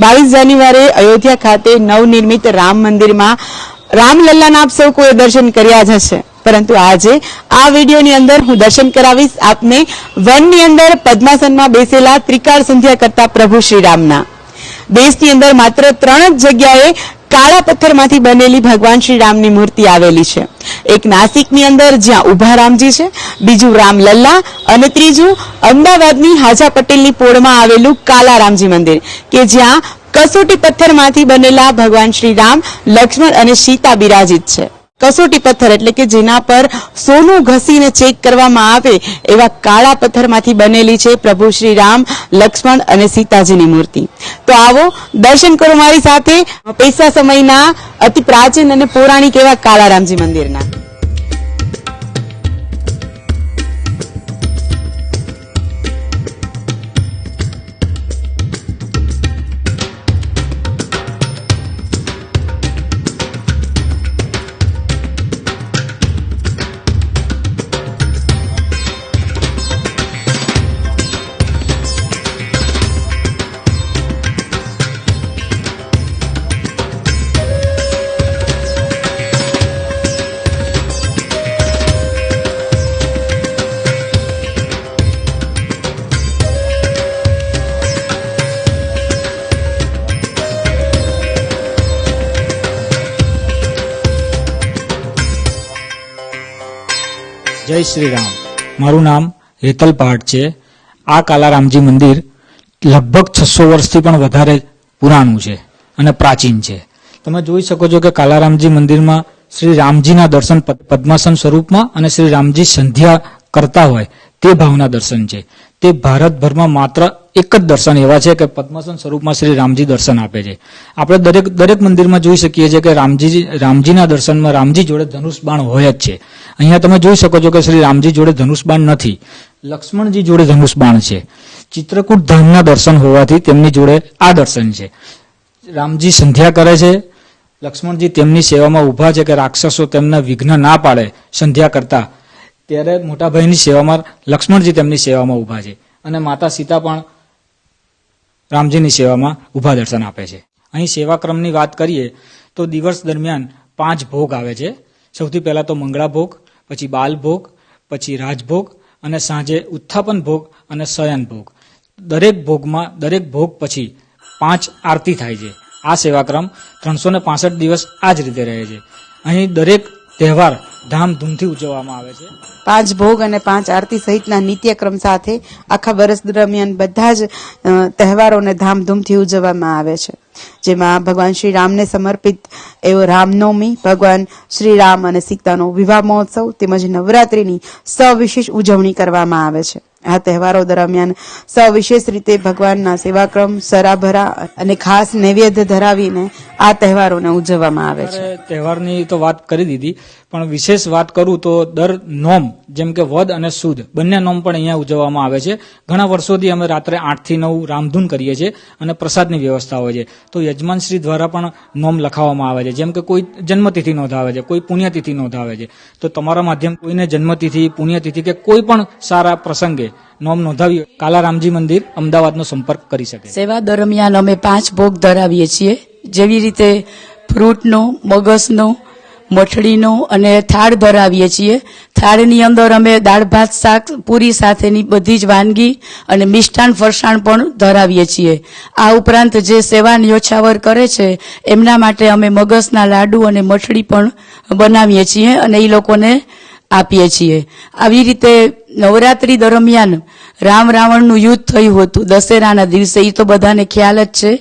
બાવીસ જાન્યુઆરી અયોધ્યા ખાતે નવનિર્મિત રામ મંદિરમાં રામલલ્લાના આપ સૌ કોઈ દર્શન કર્યા જ હશે. પરંતુ આજે આ વિડીયોની અંદર હું દર્શન કરાવીશ. આપને વનની અંદર પદ્માસનમાં બેસેલા ત્રિકાળ સંધ્યા કરતા પ્રભુ શ્રીરામના. દેશની અંદર માત્ર ત્રણ જ જગ્યાએ કાળા પથ્થરમાંથી બનેલી ભગવાન શ્રીરામની મૂર્તિ આવેલી છે. એક નાસિકની અંદર જ્યાં ઊભા રામજી છે, બીજું રામ લલ્લા અને ત્રીજું અમદાવાદની હાજા પટેલની પોળમાં આવેલું કાલા રામજી મંદિર, કે જ્યાં કસોટી પથ્થરમાંથી બનેલા ભગવાન શ્રી રામ, લક્ષ્મણ અને સીતા બિરાજિત છે. કસોટી પથ્થર એટલે કે જેના પર સોનું ઘસીને ચેક કરવામાં આવે એવા કાળા પથ્થરમાંથી બનેલી છે પ્રભુ શ્રી રામ લક્ષ્મણ અને સીતાજીની મૂર્તિ. તો આવો, દર્શન કરો મારી સાથે. પૈસા સમયના અતિ પ્રાચીન અને પૌરાણિક એવા કાળા રામજી મંદિરના. જય શ્રી રામ. મારું નામ હેતલ પાઠ છે. આ કાલારામજી મંદિર લગભગ છસો વર્ષથી પણ વધારે પુરાણું છે અને પ્રાચીન છે. તમે જોઈ શકો છો કે કાલારામજી મંદિરમાં શ્રી રામજીના દર્શન પદ- પદ્માસન સ્વરૂપમાં અને શ્રી રામજી સંધ્યા કરતા હોય તે ભાવના દર્શન છે. તે ભારતભરમાં માત્ર એક જ દર્શન એવા છે કે પદ્માસન સ્વરૂપમાં શ્રી રામજી દર્શન આપે છે. આપણે દરેક દરેક મંદિરમાં જોઈ શકીએ છીએ કે રામજી રામજીના દર્શનમાં રામજી જોડે ધનુષ બાણ હોય જ છે. અહીંયા તમે જોઈ શકો છો કે શ્રી રામજી જોડે ધનુષ બાણ નથી. લક્ષ્મણજી જોડે ધનુષ બાણ છે. ચિત્રકૂટ ધામના દર્શન હોવાથી તેમની જોડે આ દર્શન છે. રામજી સંધ્યા કરે છે. લક્ષ્મણજી તેમની સેવામાં ઊભા છે કે રાક્ષસો તેમને વિઘ્ન ના પાડે સંધ્યા કરતા. ત્યારે મોટાભાઈની સેવામાં લક્ષ્મણજી તેમની સેવામાં ઊભા છે. અને માતા સીતા પણ રામજીની સેવામાં ઊભા દર્શન આપે છે. અહીં સેવાક્રમની વાત કરીએ તો દિવસ દરમિયાન પાંચ ભોગ આવે છે. સૌથી પહેલા તો મંગળા ભોગ, પછી બાલ ભોગ, પછી રાજભોગ અને સાંજે ઉત્થાપન ભોગ અને શયન ભોગ. દરેક ભોગમાં, દરેક ભોગ પછી પાંચ આરતી થાય છે. આ સેવાક્રમ ત્રણસો દિવસ આ જ રીતે રહે છે. અહીં દરેક તહેવાર ધામધૂમથી ઉજવવામાં આવે છે. પાંચ ભોગ અને પાંચ આરતી સહિતના નિત્યક્રમ સાથે આખા વર્ષ દરમિયાન બધા જ તહેવારોને ધામધૂમથી ઉજવવામાં આવે છે. જેમાં ભગવાન શ્રી રામને સમર્પિત એવો રામનવમી ભગવાન શ્રી રામ અને સીતાનો વિવાહ મહોત્સવ તેમજ નવરાત્રીની સવિશેષ ઉજવણી કરવામાં આવે છે. આ તહેવારો દરમિયાન સવિશેષ રીતે ભગવાનના સેવાક્રમ સરાભરા અને ખાસ નૈવેદ્ય ધરાવીને આ તહેવારોને ઉજવવામાં આવે છે. તહેવારની તો વાત કરી દીધી. પણ વિશેષ વાત કરું તો દર નોમ, જેમ કે વદ અને સુદ, બંને નોમ પણ અહીંયા ઉજવવામાં આવે છે. ઘણા વર્ષોથી અમે રાત્રે આઠથી નવ રામધૂન કરીએ છીએ અને પ્રસાદની વ્યવસ્થા હોય છે. તો યજમાનશ્રી દ્વારા પણ નોમ લખાવવામાં આવે છે. જેમ કે કોઈ જન્મતિથિ નોંધાવે છે, કોઈ પુણ્યતિથિ નોંધાવે છે. તો તમારા માધ્યમ કોઈને જન્મતિથિ, પુણ્યતિથિ કે કોઈ પણ સારા પ્રસંગે નોમ નોંધાવી કાલારામજી મંદિર અમદાવાદનો સંપર્ક કરી શકે. સેવા દરમિયાન અમે પાંચ ભોગ ધરાવીએ છીએ. જેવી રીતે ફ્રૂટનો, મગસનો મઠડીનો અને થાળ ધરાવીએ છીએ. થાળની અંદર અમે દાળ, ભાત, શાક, પૂરી સાથેની બધી જ વાનગી અને મિષ્ટાન ફરસાણ પણ ધરાવીએ છીએ. આ ઉપરાંત જે સેવા ન્યોછાવર કરે છે, એમના માટે અમે મગસના લાડુ અને મઠડી પણ બનાવીએ છીએ અને એ લોકોને આપીએ છીએ. આવી રીતે નવરાત્રી દરમિયાન રામ રાવણનું યુદ્ધ થયું હતું, દશેરાના દિવસે એ તો બધાને ખ્યાલ જ છે.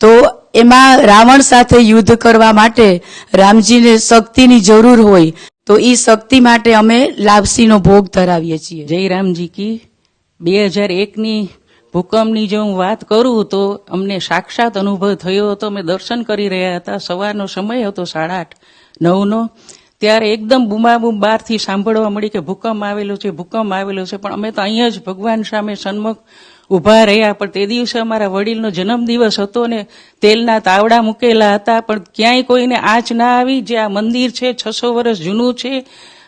તો એમાં રાવણ સાથે યુદ્ધ કરવા માટે રામજીને શક્તિની જરૂર હોય, તો એ શક્તિ માટે અમે લાપસીનો ભોગ ધરાવીએ છીએ. જય રામજી કી. બે હજાર એકની ભૂકંપની જો હું વાત કરું તો અમને સાક્ષાત અનુભવ થયો હતો. અમે દર્શન કરી રહ્યા હતા. સવારનો સમય હતો સાડા આઠ, નવનો. ત્યારે એકદમ બુમાબુમ બહારથી સાંભળવા મળી કે ભૂકંપ આવેલો છે, ભૂકંપ આવેલો છે. પણ અમે તો અહીંયા જ ભગવાન સામે સન્મુખ ઊભા રહ્યા. પણ તે દિવસે અમારા વડીલનો જન્મદિવસ હતો ને તેલના તાવડા મૂકેલા હતા. પણ ક્યાંય કોઈને આંચ ના આવી જે આ મંદિર છે, છસો વર્ષ જૂનું છે.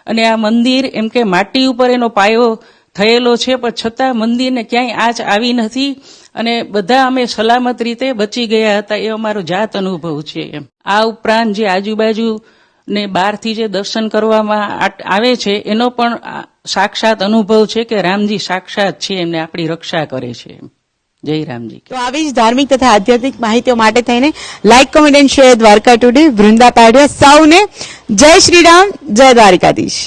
અને આ મંદિર એમ કે માટી ઉપર એનો પાયો થયેલો છે, પણ છતાં મંદિરને ક્યાંય આંચ આવી નથી. અને બધા અમે સલામત રીતે બચી ગયા હતા. એ અમારો જાત અનુભવ છે એમ. આ ઉપરાંત જે આજુબાજુ ને બહારથી જે દર્શન કરવામાં આવે છે, એનો પણ સાક્ષાત અનુભવ છે કે રામજી સાક્ષાત છે, એમને આપણી રક્ષા કરે છે. જય રામજી તો આવી જ ધાર્મિક તથા આધ્યાત્મિક માહિતીઓ માટે થઈને like comment and share Dwarka today Vrinda પાડ્યા સૌને જય શ્રી રામ, જય દ્વારકાધીશ